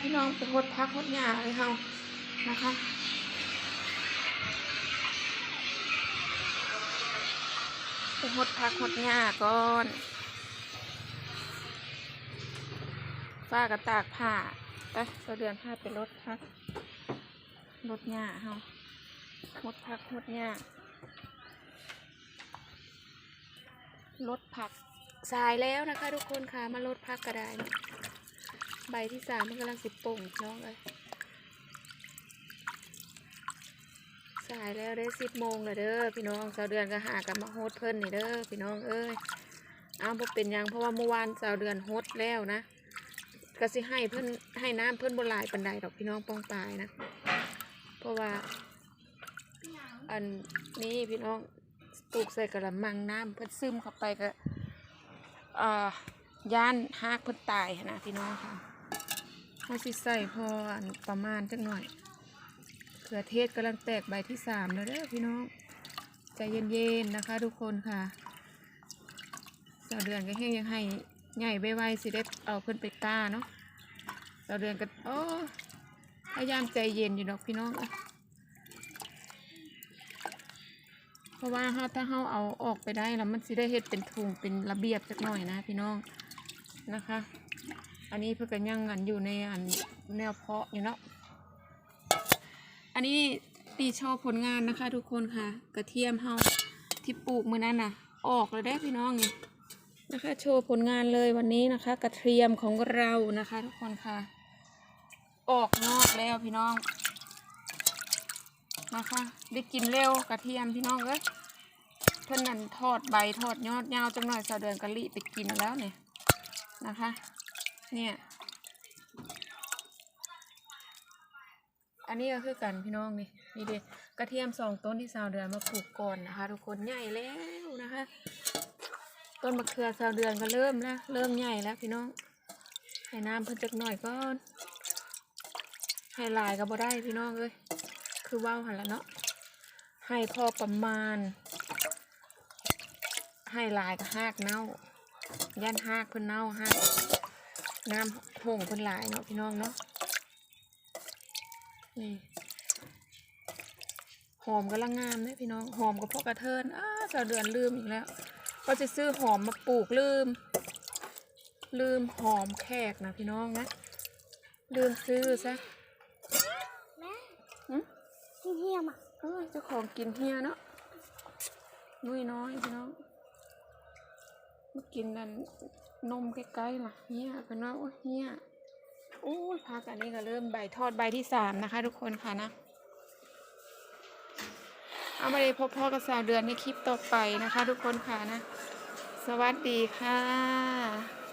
พี่น้องไปหดพักหดหญ้าเลยเฮานะคะไปหดพักหดหญ้าก่อนฝ้ากระตากผ้าไปเราเดือนผ้าไปรถพักรถหญ้าเฮาหดพักหดหญ้ารถผักสายแล้วนะคะทุกคนค่ะมาลดพักก็ได้ ใบที่สามมันกำลังสิบป่งน้องเลยสายแล้วได้สิบโมงแล้วเด้อพี่น้องสาวเดือนก็หากันมาโฮดเพิ่นนี่เด้อพี่น้องเอ้ยเอาบ่เป็นยังเพราะว่าเมื่อวานสาวเดือนโฮดแล้วนะก็สิให้เพิ่นให้น้ำเพิ่นบนลายปันไดดอกพี่น้องป้องปลายนะ เพราะว่าอันนี้พี่น้องปลูกใส่กระมังน้ำเพิ่นซึมเข้าไปก็อ่าย่านหากเพิ่นตายนะพี่น้องค่ะ เขาสิใส่พออันประมาณจักหน่อยเขือเทศกำลังแตกใบที่สามแล้วเด้อพี่น้องใจเย็นๆนะคะ ทุกคนค่ะสาวเดือนก็แห้งยังให้ใหญ่ไวๆสิได้เอาเพิ่นไปกล้าเนาะสาวเดือนก็โอ้พยายามใจเย็นอยู่ดอกพี่น้องเพราะว่าเฮาถ้าเฮาเอาออกไปได้แล้วมันสิได้เฮ็ดเป็นถุงเป็นระเบียบจักหน่อยนะพี่น้องนะคะ อันนี้เพื่อกันยังอันอยู่ในอันแนวเพาะอยู่เนาะ อันนี้ตีโชว์ผลงานนะคะ ทุกคนค่ะ กระเทียมเฮาที่ปลูกมือนั้นน่ะ ออกแล้วได้พี่น้องนี่นะคะ โชว์ผลงานเลยวันนี้นะคะ กระเทียมของเรานะคะ ทุกคนค่ะ ออกนอกแล้วพี่น้องนะคะ ได้กินเร็วกระเทียมพี่น้องเอ้ยเพื่อนนั่นทอดใบทอดยอดยาวจังหน่อยสะเดินกะลิไปกินแล้วเนี่ยนะคะ เนี่ย อันนี้ก็คือกันพี่น้องนี่นี่เด็กระเทียมสองต้นที่สาวเดือนมาปลูกก่อนนะคะ ทุกคนใหญ่แล้วนะคะ ต้นมะเขือสาวเดือนก็เริ่มแล้วเริ่มใหญ่แล้วพี่น้องให้น้ำเพิ่นจักหน่อยก่อนให้ลายก็บ่ได้พี่น้องเอ้ยคือว่าวหันละเนาะให้พอประมาณ ให้ลายกับหากเน่าย่านหากเพิ่นเน่าหาก น้ำหงเพิ่นหลายเนาะพี่น้องเนาะนี่หอมกำลังงามเลยพี่น้องหอมกับพวกกระเทินอ้าสาวเดือนลืมอีกแล้วก็จะซื้อหอมมาปลูกลืม ลืมหอมแขกนะพี่น้องนะลืมซื้อซะแม่หึที่เฮียมอะเออเจ้าของกินเฮียเนาะนุ้ยน้อยพี่น้อง มากินนั่นนมใกล้ๆล่ะเฮียเป็นว่าโอ้เฮียโอ้พักอันนี้ก็เริ่มใบทอดใบที่สามนะคะ ทุกคนค่ะนะเอามาเลยพบพ่อกับสาวเดือนในคลิปต่อไปนะคะ ทุกคนค่ะนะ สวัสดีค่ะ